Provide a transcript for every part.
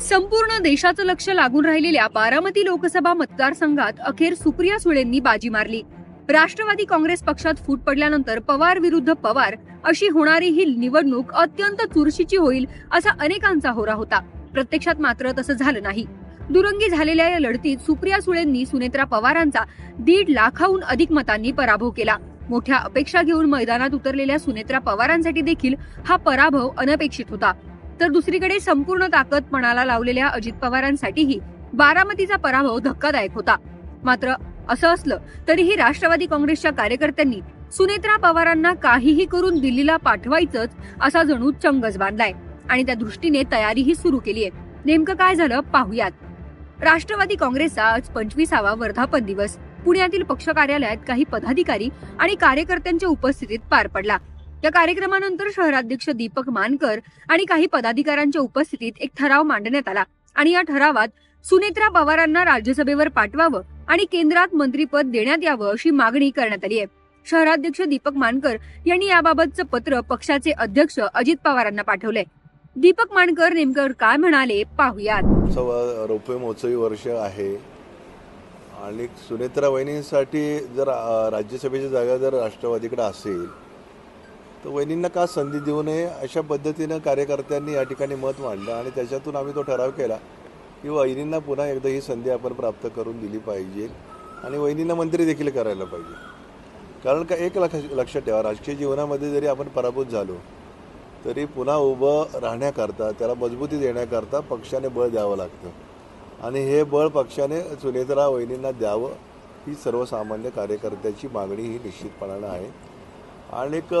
संपूर्ण देशाचं लक्ष लागून राहिलेल्या बारामती लोकसभा मतदारसंघात अखेर सुप्रिया सुळेंनी बाजी मारली. राष्ट्रवादी काँग्रेस पक्षात फूट पडल्यानंतर पवार विरुद्ध पवार अशी होणारी ही निवडणूक अत्यंत चुरशीची होईल असा अनेकांचा होरा होता. प्रत्यक्षात मात्र तसं झालं नाही. दुरंगी झालेल्या या लढतीत सुप्रिया सुळेंनी सुनेत्रा पवारांचा दीड लाखाहून अधिक मतांनी पराभव केला. मोठ्या अपेक्षा घेऊन मैदानात उतरलेल्या सुनेत्रा पवारांसाठी देखील हा पराभव अनपेक्षित होता. तर दुसरीकडे संपूर्ण ताकद पणाला लावलेल्या अजित पवारांसाठीही बारामतीचा पराभव धक्कादायक होता. मात्र असं असलं तरीही राष्ट्रवादी काँग्रेसच्या कार्यकर्त्यांनी सुनेत्रा पवारांना काहीही करून दिल्लीला पाठवायचंच असा जणू चंगच बांधलाय आणि त्या दृष्टीने तयारीही सुरू केली आहे नेमकं काय झालं पाहुयात. राष्ट्रवादी काँग्रेसचा आज पंचवीसावा वर्धापन दिवस. पुण्यातील पक्ष कार्यालयात काही पदाधिकारी आणि कार्यकर्त्यांच्या उपस्थितीत पार पडला. या कार्यक्रमानंतर शहराध्यक्ष दीपक मानकर आणि काही पदाधिकाऱ्यांच्या उपस्थितीत एक ठराव मांडण्यात आला. आणि या ठरावात सुनेत्रा पवारांना राज्यसभेवर पाठवावं आणि केंद्रात मंत्रीपद देण्यात यावं अशी मागणी करण्यात आली आहे. शहराध्यक्ष दीपक मानकर यांनी याबाबतचं पत्र पक्षाचे अध्यक्ष अजित पवारांना पाठवलंय. दीपक मानकर नेमकं काय म्हणाले पाहुयात. रौप्य रोपे मोचवी वर्ष आहे. आणि सुनेत्रा वहिनींसाठी जर राज्यसभेची जागा जर राष्ट्रवादीकडे असेल तर वहिनींना का संधी देऊ नये? अशा पद्धतीनं कार्यकर्त्यांनी या ठिकाणी मत मांडलं आणि त्याच्यातून आम्ही तो ठराव केला की वहिनींना पुन्हा एकदा ही संधी आपण प्राप्त करून दिली पाहिजे आणि वहिनींना मंत्री देखील करायला पाहिजे. कारण का एक लक्ष लक्षात ठेवा राजकीय जीवनामध्ये जरी आपण पराभूत झालो तरी पुन्हा उभं राहण्याकरता त्याला मजबूती देण्याकरता पक्षाने बळ द्यावं लागतं. आणि हे बळ पक्षाने सुनेत्रा वहिनींना द्यावं ही सर्वसामान्य कार्यकर्त्याची मागणी ही निश्चितपणानं आहे. आणि एक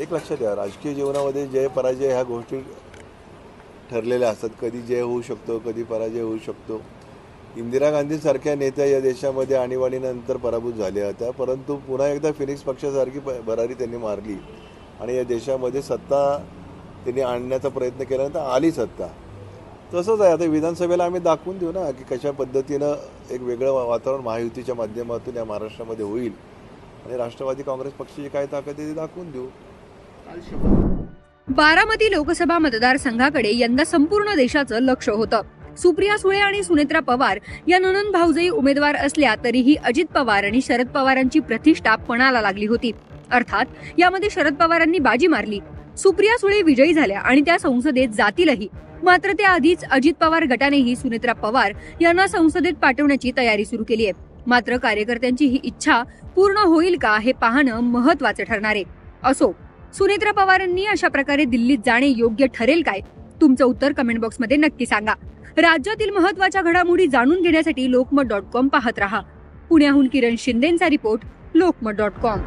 एक लक्षात घ्या राजकीय जीवनामध्ये जय पराजय ह्या गोष्टी ठरलेल्या असतात. कधी जय होऊ शकतो कधी पराजय होऊ शकतो. इंदिरा गांधीसारख्या नेत्या या देशामध्ये आणीबाणीनंतर पराभूत झाल्या होत्या. परंतु पुन्हा एकदा फिनिक्स पक्षासारखी भरारी त्यांनी मारली. आणि या देशामध्ये सत्ता त्यांनी आणण्याचा प्रयत्न केल्यानंतर आली सत्ता. तसंच आहे. आता विधानसभेला आम्ही दाखवून देऊ ना की कशा पद्धतीनं एक वेगळं वा- वातावरण महायुतीच्या माध्यमातून या महाराष्ट्रामध्ये होईल. आणि राष्ट्रवादी काँग्रेस पक्षाची काय ताकद आहे ती दाखवून देऊ. बारामती लोकसभा मतदारसंघाकडे यंदा संपूर्ण देशाचं लक्ष होतं. सुप्रिया सुळे आणि सुनेत्रा पवार या ननन भाऊजई उमेदवार असल्या तरीही अजित पवार आणि शरद पवारांची प्रतिष्ठा पणाला लागली होती. अर्थात यामध्ये शरद पवारांनी बाजी मारली. सुप्रिया सुळे विजयी झाल्या आणि त्या संसदेत जातीलही. मात्र त्याआधीच अजित पवार गटानेही सुनेत्रा पवार यांना संसदेत पाठवण्याची तयारी सुरू केली आहे. मात्र कार्यकर्त्यांची ही इच्छा पूर्ण होईल का हे पाहणं महत्वाचं ठरणार आहे. असो सुनेत्रा पवारांनी अशा प्रकारे दिल्लीत जाणे योग्य ठरेल काय? तुमचं उत्तर कमेंट बॉक्समध्ये नक्की सांगा. राज्यातील महत्त्वाच्या घडामोडी जाणून घेण्यासाठी लोकमत डॉट कॉम पाहत राहा. पुण्याहून किरण शिंदेचा रिपोर्ट लोकमत डॉट कॉम